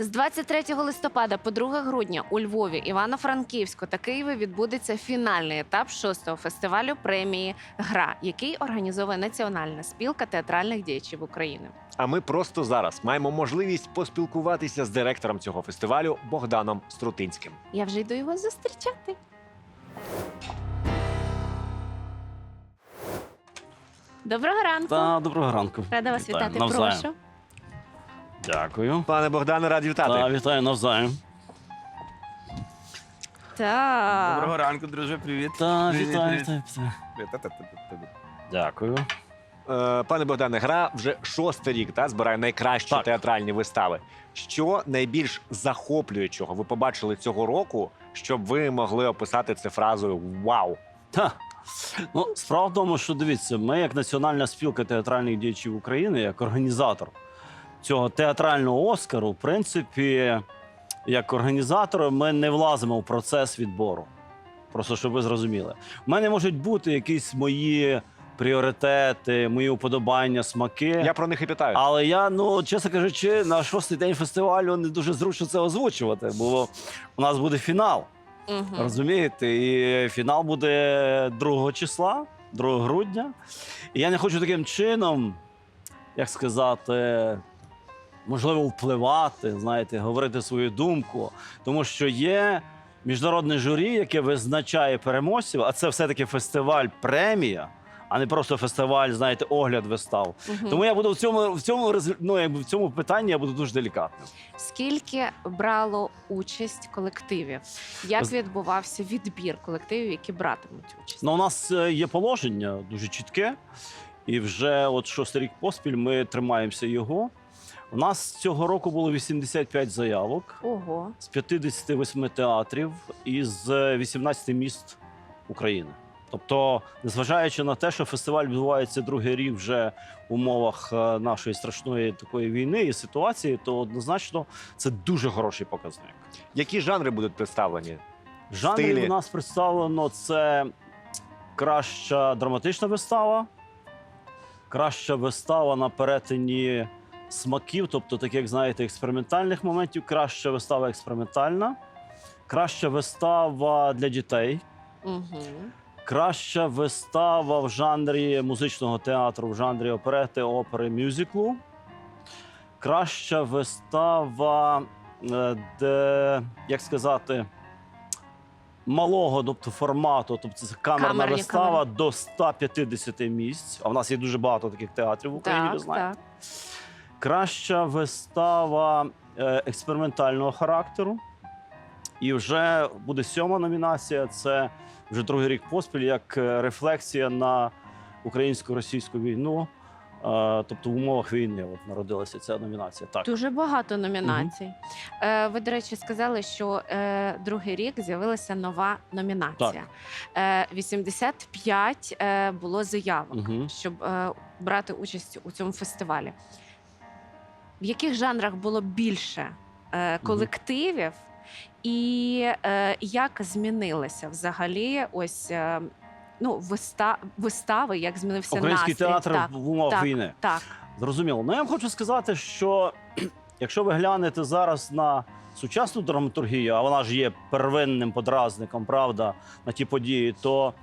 З 23 листопада по 2 грудня у Львові, Івано-Франківську та Києві відбудеться фінальний етап шостого фестивалю премії Гра, який організовує Національна спілка театральних діячів України. А ми просто зараз маємо можливість поспілкуватися з директором цього фестивалю Богданом Струтинським. Я вже йду його зустрічати. Доброго ранку. Та доброго ранку. Рада вас Вітаю. вітати. Навзаєм. Прошу. Дякую. Пане Богдане, раді вітати. Та, вітаю навзаєм. Так. Доброго ранку, друже, привіт. Та, Привіт, вітаю, привіт. вітаю, вітаю. Дякую. Е, Пане Богдане, гра вже шостий рік та збирає найкращі Так. театральні вистави. Що найбільш захоплюючого ви побачили цього року, щоб ви могли описати це фразою Вау! Та. Ну, справа в тому, що дивіться, ми, як Національна спілка театральних діячів України, як організатор цього театрального Оскару, в принципі, як організатори, ми не влазимо в процес відбору. Просто щоб ви зрозуміли. У мене можуть бути якісь мої пріоритети, мої уподобання, смаки. Я про них і питаю. Але я, ну чесно кажучи, на шостий день фестивалю не дуже зручно це озвучувати, бо у нас буде фінал. Мгм. Розумієте? І фінал буде 2 числа, 2 грудня. І я не хочу таким чином, як сказати, можливо, впливати, знаєте, говорити свою думку, тому що є. Міжнародне журі, яке визначає переможців, а це все-таки фестиваль премія, а не просто фестиваль, знаєте, огляд вистав. Мгм. Тому я буду в цьому в цьому ну, якби в цьому питанні я буду дуже делікатним. Скільки брало участь колективів? Як З- відбувався відбір колективів, які братимуть участь? Ну, у нас е, є положення дуже чітке, і вже от шостий рік поспіль ми тримаємося його. У нас цього року було 85 заявок Ого. з 58 театрів із е, 18 міст України. Тобто, незважаючи на те, що фестиваль відбувається другий рік вже в умовах е, нашої страшної такої війни і ситуації, то однозначно це дуже хороший показник. Які жанри будуть представлені? Стилі. у нас представлено це краща драматична вистава, краща вистава на перетині смаків, тобто, так як знаєте, експериментальних моментів, краща вистава експериментальна, краща вистава для дітей, Угу. краща вистава в жанрі музичного театру, в жанрі оперети, опери, мюзиклу. Краща вистава, е, де, як сказати, малого тобто, формату, тобто це камерна Камерні, вистава камерні. до 150 місць. А в нас є дуже багато таких театрів в Україні, ви Так, знаєте. так. Краща вистава е, експериментального характеру. І вже буде сьома номінація. Це вже другий рік поспіль, як е, рефлексія на українсько-російську війну. Е, Тобто в умовах війни от народилася ця номінація. Так. Дуже багато номінацій. Е, ви, до речі, сказали, що е, другий рік з'явилася нова номінація. Е, 85 е, було заявок, Угу. щоб е, брати участь у цьому фестивалі. В яких жанрах було більше е, колективів, і е, як змінилися взагалі ось е, ну, виста- вистави, як змінився Український настрій? театр Так, в умовах так. війни. так. Зрозуміло. Ну я вам хочу сказати, що якщо ви глянете зараз на сучасну драматургію, а вона ж є первинним подразником, правда, на ті події, то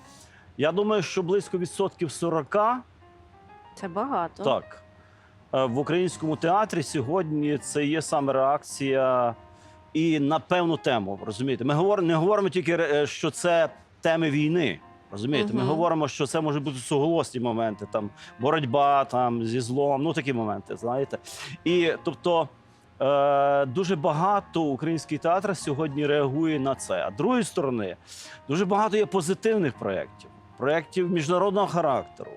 я думаю, що близько відсотків 40 Це багато. так. Е, В українському театрі сьогодні це є саме реакція і на певну тему. Розумієте, ми говоримо, не говоримо тільки, е, що це теми війни. Розумієте, ми говоримо, що це можуть бути суголосні моменти, там боротьба там зі злом, ну такі моменти, знаєте. І тобто е, дуже багато український театр сьогодні реагує на це. А з другої сторони, дуже багато є позитивних проєктів, проєктів міжнародного характеру,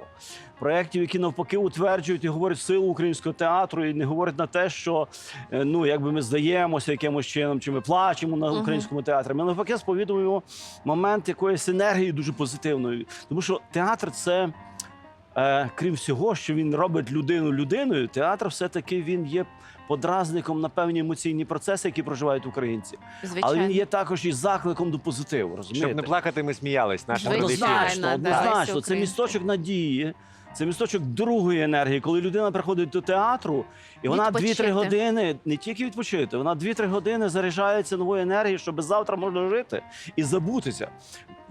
проєктів, які навпаки утверджують і говорять силу українського театру, і не говорять на те, що е, ну якби ми здаємося якимось чином, чи ми плачемо на українському театрі. Ми навпаки сповідуємо момент якоїсь енергії дуже позитивної. Тому що театр це. Е, крім всього, що він робить людину людиною, театр все-таки він є подразником на певні емоційні процеси, які проживають українці. Звичайно. Але він є також і закликом до позитиву. Розумієте? Щоб не плакати, ми сміялись. Звичайно. Однозначно, однозначно. Це місточок надії Це місточок другої енергії, коли людина приходить до театру, і вона 2-3 години не тільки відпочити, вона 2-3 години заряджається новою енергією, щоб завтра можна жити і забутися.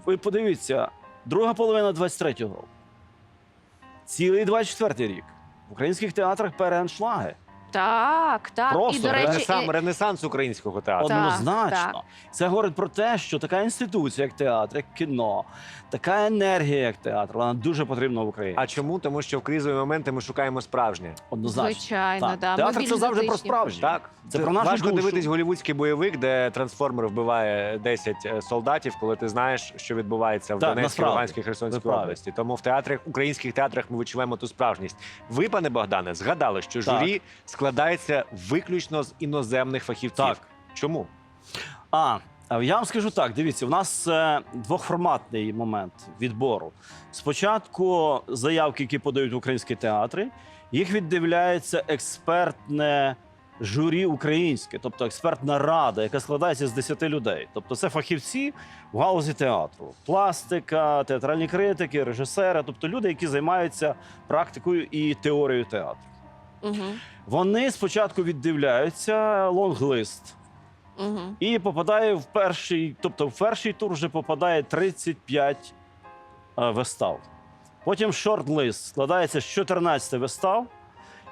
Ви подивіться, друга половина 23-го року, цілий 24-й рік. В українських театрах переаншлаги. Так, так. Просто і, до речі, Ренесанс, і- ренесанс українського театру. Однозначно. так. Це говорить про те, що така інституція, як театр, як кіно, така енергія, як театр, вона дуже потрібна в Україні. А чому? Тому що в кризові моменти ми шукаємо справжнє. Однозначно. звичайно, Так. да. Театр це завжди про справжнє. Так, Це про нашу важко душу. дивитись голівудський бойовик, де трансформер вбиває 10 солдатів, коли ти знаєш, що відбувається в Так, Донецькій. Луганській, Херсонській області. Тому в театрах, українських театрах ми відчуваємо ту справжність. Ви, пане Богдане, згадали, що Так. журі складається виключно з іноземних фахівців. Так. Чому? А, я вам скажу так: дивіться, у нас е, двохформатний момент відбору. Спочатку заявки, які подають українські театри, їх віддивляється експертне журі українське, тобто експертна рада, яка складається з 10 людей. Тобто це фахівці в галузі театру, пластика, театральні критики, режисери, тобто люди, які займаються практикою і теорією театру. Мгм, Вони спочатку віддивляються лонглист. мгм. І попадає в перший, тобто в перший тур вже попадає 35 е, вистав. Потім шорт-лист складається з 14 вистав,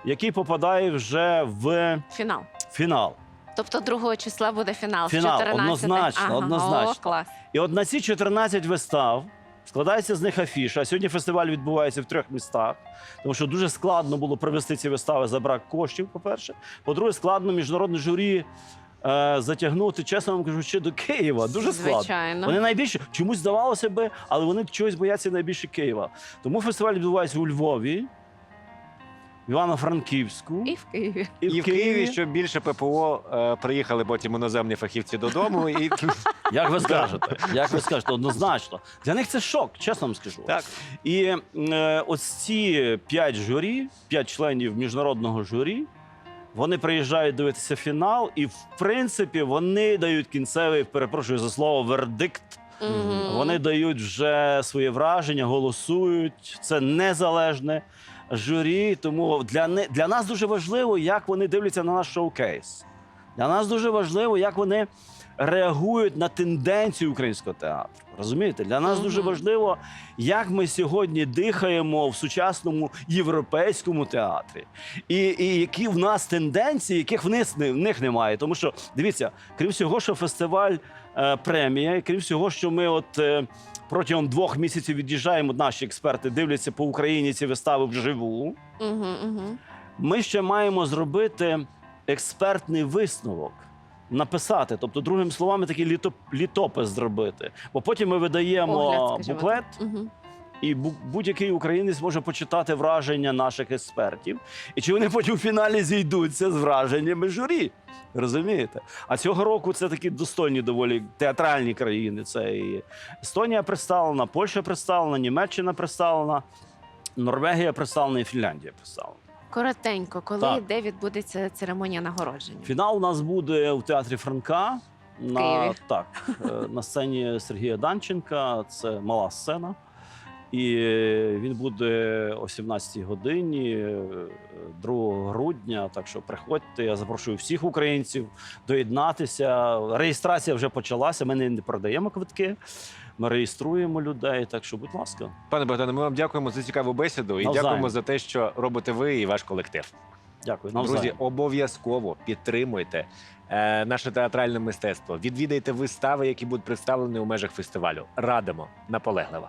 який попадає вже в Фінал. фінал. Тобто 2 числа буде фінал. з Фінал, 14. однозначно, ага. однозначно. О, клас. І от на ці 14 вистав складається з них афіша. Сьогодні фестиваль відбувається в трьох містах, тому що дуже складно було провести ці вистави за брак коштів, по-перше. По-друге, складно міжнародне журі е, затягнути, чесно вам кажу, ще до Києва. Дуже складно. Звичайно. Вони найбільше чомусь здавалося би, але вони чогось бояться найбільше Києва. Тому фестиваль відбувається у Львові, Івано-Франківську І в Києві. І, в Києві, щоб більше ППО е, приїхали потім іноземні фахівці додому. І Як ви скажете? Як ви скажете, однозначно. Для них це шок, чесно вам скажу. так. І е, ось ці п'ять журі, п'ять членів міжнародного журі, вони приїжджають дивитися фінал, і в принципі вони дають кінцевий, перепрошую за слово, вердикт. Мгм. Вони дають вже своє враження, голосують. Це незалежне журі. Тому для, не- для нас дуже важливо, як вони дивляться на наш шоу-кейс. Для нас дуже важливо, як вони реагують на тенденцію українського театру. Розумієте? Для нас дуже важливо, як ми сьогодні дихаємо в сучасному європейському театрі, і, і які в нас тенденції, яких в них, в них немає. Тому що дивіться, крім всього, що фестиваль е, премія, і крім всього, що ми от. Е, Протягом двох місяців від'їжджаємо, наші експерти дивляться по Україні ці вистави вживу. Мгм. Ми ще маємо зробити експертний висновок, написати, тобто, другими словами, такий літо, літопис зробити. Бо потім ми видаємо Огляд, буклет, і будь-який українець може почитати враження наших експертів. І чи вони потім у фіналі зійдуться з враженнями журі? Розумієте? А цього року це такі достойні доволі театральні країни. Це і Естонія представлена, Польща представлена, Німеччина представлена, Норвегія представлена і Фінляндія представлена. Коротенько, коли Так. і де відбудеться церемонія нагородження? Фінал у нас буде у театрі Франка. На, Києві. так, е, на сцені Сергія Данченка. Це мала сцена. І він буде о 17 годині е, 2 грудня. Так що приходьте. Я запрошую всіх українців доєднатися. Реєстрація вже почалася. Ми не продаємо квитки. Ми реєструємо людей. Так що, будь ласка, Пане Богдане, ми вам дякуємо за цікаву бесіду і Навзаєм. дякуємо за те, що робите ви і ваш колектив. дякую. Друзі, обов'язково підтримуйте е, наше театральне мистецтво. Відвідайте вистави, які будуть представлені у межах фестивалю. Радимо наполегливо.